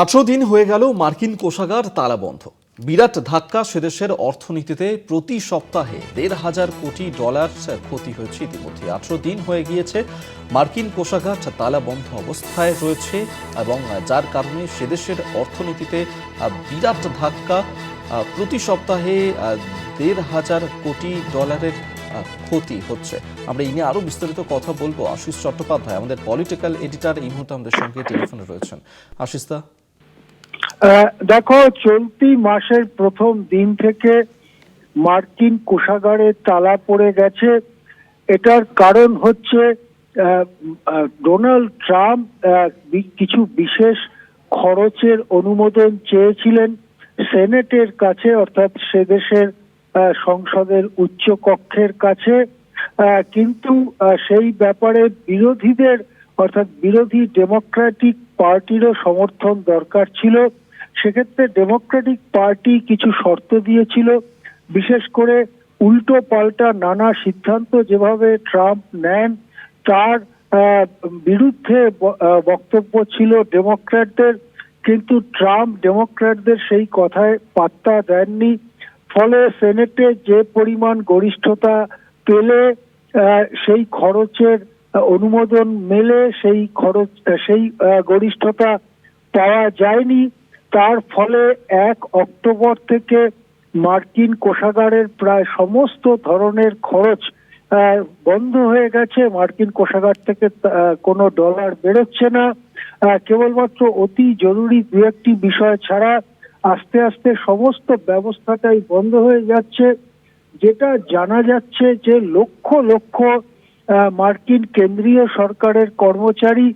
আঠারো দিন হয়ে গেল মার্কিন কোষাগার তালাবন্ধ বিরাট ধাক্কা সেদেশের অর্থনীতিতে প্রতি সপ্তাহে দেড় হাজার কোটি ডলার ক্ষতি হয়েছে ইতিমধ্যে। আঠারো দিন হয়ে গিয়েছে মার্কিন কোষাগার তালাবন্ধ অবস্থায় রয়েছে এবং যার কারণে সেদেশের অর্থনীতিতে বিরাট ধাক্কা প্রতি সপ্তাহে দেড় হাজার কোটি ডলারের ক্ষতি হচ্ছে। আমরা এই নিয়ে আরও বিস্তারিত কথা বলব। আশিস চট্টোপাধ্যায়, আমাদের পলিটিক্যাল এডিটার এই মুহূর্তে আমাদের সঙ্গে টেলিফোনে রয়েছেন। আশিস দা। দেখো, চলতি মাসের প্রথম দিন থেকে মার্কিন কোষাগারে তালা পড়ে গেছে। এটার কারণ হচ্ছে ডোনাল্ড ট্রাম্প কিছু বিশেষ খরচের অনুমোদন চেয়েছিলেন সেনেটের কাছে, অর্থাৎ সে দেশের সংসদের উচ্চ কক্ষের কাছে। কিন্তু সেই ব্যাপারে বিরোধীদের, অর্থাৎ বিরোধী ডেমোক্রেটিক পার্টিরও সমর্থন দরকার ছিল। সেক্ষেত্রে ডেমোক্রেটিক পার্টি কিছু শর্ত দিয়েছিল, বিশেষ করে উল্টো পাল্টা নানা সিদ্ধান্ত যেভাবে ট্রাম্প নেন, তার বিরুদ্ধে বক্তব্য ছিল ডেমোক্র্যাটদের কিন্তু ট্রাম্প ডেমোক্র্যাটদের সেই কথায় পাত্তা দেননি। ফলে সেনেটে যে পরিমাণ গরিষ্ঠতা পেলে সেই খরচের অনুমোদন মেলে, সেই খরচ, সেই গরিষ্ঠতা পাওয়া যায়নি। তার ফলে এক অক্টোবর থেকে মার্কিন কোষাগারের প্রায় সমস্ত ধরনের খরচ বন্ধ হয়ে গেছে। মার্কিন কোষাগার থেকে কোনো ডলার বেরোচ্ছে না। কেবলমাত্র অতি জরুরি দু একটি বিষয় ছাড়া আস্তে আস্তে সমস্ত ব্যবস্থাটাই বন্ধ হয়ে যাচ্ছে, যেটা জানা যাচ্ছে যে লক্ষ লক্ষ মার্কিন কেন্দ্রীয় সরকারের কর্মচারী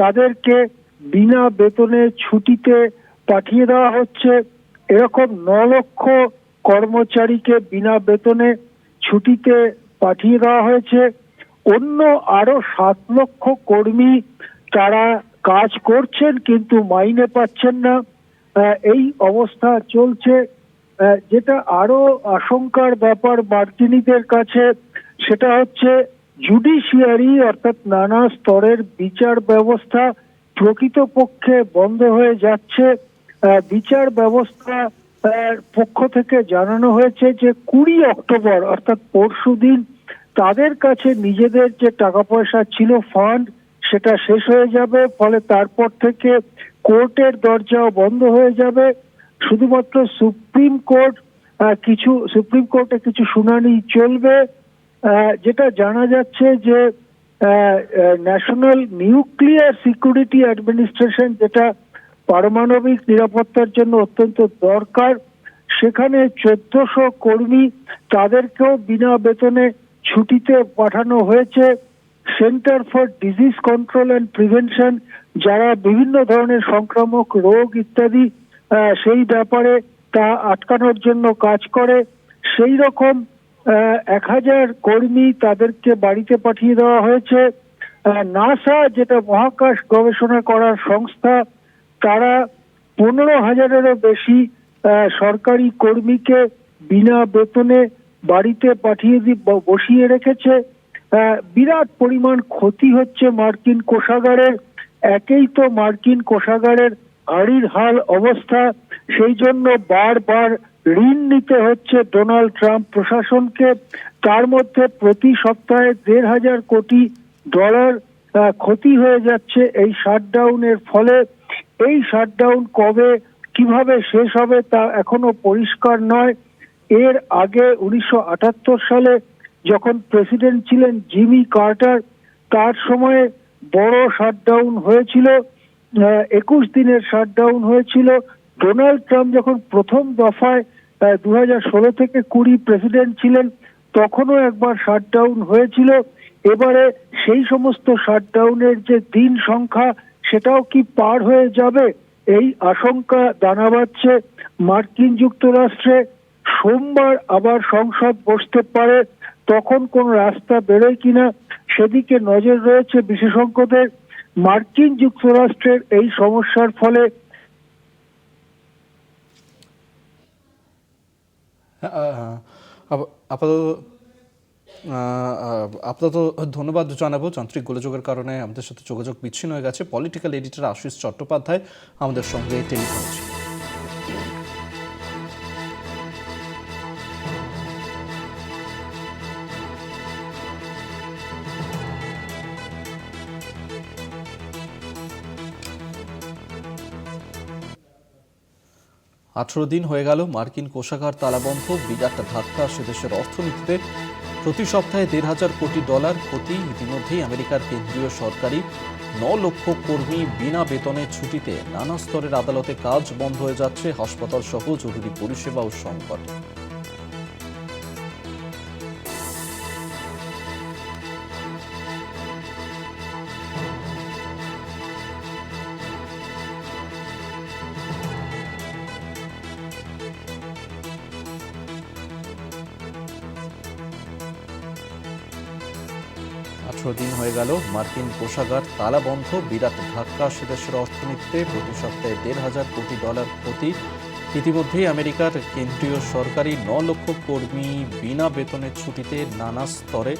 তাদেরকে বিনা বেতনে ছুটিতে পাঠিয়ে দেওয়া হচ্ছে। এরকম ন লক্ষ কর্মচারীকে বিনা বেতনে ছুটিতে পাঠিয়ে দেওয়া হয়েছে। অন্য আরও সাত লক্ষ কর্মী তারা কাজ করছেন কিন্তু মাইনে পাচ্ছেন না। এই অবস্থা চলছে। যেটা আরও আশঙ্কার ব্যাপার মার্কিনীদের কাছে, সেটা হচ্ছে জুডিশিয়ারি অর্থাৎ নানা স্তরের বিচার ব্যবস্থা প্রকৃতপক্ষে বন্ধ হয়ে যাচ্ছে। বিচার ব্যবস্থা পক্ষ থেকে জানানো হয়েছে যে কুড়ি অক্টোবর, অর্থাৎ পরশুদিন তাদের কাছে নিজেদের যে টাকা পয়সা ছিল ফান্ড সেটা শেষ হয়ে যাবে। ফলে তারপর থেকে কোর্টের দরজাও বন্ধ হয়ে যাবে। শুধুমাত্র সুপ্রিম কোর্ট কিছু, সুপ্রিম কোর্টে কিছু শুনানি চলবে। যেটা জানা যাচ্ছে যে ন্যাশনাল নিউক্লিয়ার সিকিউরিটি অ্যাডমিনিস্ট্রেশন যেটা পারমাণবিক নিরাপত্তার জন্য অত্যন্ত দরকার। সেখানে চোদ্দশো কর্মী তাদেরকেও বিনা বেতনে ছুটিতে পাঠানো হয়েছে। Centre for disease control and prevention, যারা বিভিন্ন ধরনের সংক্রামক রোগ ইত্যাদি সেই ব্যাপারে তা আটকানোর জন্য কাজ করে। সেই রকম এক হাজার কর্মী তাদেরকে বাড়িতে পাঠিয়ে দেওয়া হয়েছে। নাসা, যেটা মহাকাশ গবেষণা করার সংস্থা তারা পনেরো হাজারেরও বেশি সরকারি কর্মীকে বিনা বেতনে বাড়িতে পাঠিয়ে বসিয়ে রেখেছে। বিরাট পরিমাণ ক্ষতি হচ্ছে মার্কিন কোষাগারের একেই তো মার্কিন কোষাগারের হাড়ির হাল অবস্থা। সেই জন্য বারবার ঋণ নিতে হচ্ছে ডোনাল্ড ট্রাম্প প্রশাসনকে। তার মধ্যে প্রতি সপ্তাহে দেড় হাজার কোটি ডলার ক্ষতি হয়ে যাচ্ছে এই শাটডাউনের ফলে। এই শাটডাউন কবে, কীভাবে শেষ হবে তা এখনও পরিষ্কার নয়। এর আগে উনিশশো আটাত্তর সালে যখন প্রেসিডেন্ট ছিলেন জিমি কার্টার, তার সময়ে বড় শাটডাউন হয়েছিল। একুশ দিনের শাটডাউন হয়েছিল। ডোনাল্ড ট্রাম্প যখন প্রথম দফায় দু হাজার ষোলো থেকে কুড়ি প্রেসিডেন্ট ছিলেন, তখনও একবার শাটডাউন হয়েছিল। এবারে সেই সমস্ত শাটডাউনের যে দিন সংখ্যা সেটাও কি পার হয়ে যাবে? এই আশঙ্কা দানা বাঁধছে মার্কিন যুক্তরাষ্ট্রে। সোমবার আবার সংসদ বসতে পারে, তখন কোন রাস্তা বেরোয় কিনা সেদিকে নজর রয়েছে বিশেষজ্ঞদের। মার্কিন যুক্তরাষ্ট্রের এই সমস্যার ফলে আপাতত আহ, আপাতত ধন্যবাদ জানাব যান্ত্রিক গোলযোগের কারণে আমাদের সাথে যোগাযোগ বিচ্ছিন্ন হয়ে গেছে। পলিটিক্যাল এডিটর আশিস চট্টোপাধ্যায় আমাদের সঙ্গে টেলিফোনে আঠারো দিন হয়ে গেল মার্কিন কোষাগার তালাবন্ধ বিরাট ধাক্কা সে দেশের অর্থনীতিতে প্রতি সপ্তাহে দেড় হাজার কোটি ডলার ক্ষতি ইতিমধ্যেই আমেরিকার কেন্দ্রীয় সরকারি। ন লক্ষ কর্মী বিনা বেতনে ছুটিতে নানা স্তরের আদালতে কাজ বন্ধ হয়ে যাচ্ছে হাসপাতাল সহ জরুরি পরিষেবা ও সংকট। আঠারো দিন হয়ে গেল, মার্কিন কোষাগার তালা বন্ধ, বিরাট ধাক্কা, সেদেশের অর্থনীতিতে প্রতি সপ্তাহে দেড় হাজার কোটি ডলার ক্ষতি। ইতিমধ্যেই আমেরিকার কেন্দ্রীয় সরকারি ন লক্ষ কর্মী বিনা বেতনের ছুটিতে নানা স্তরে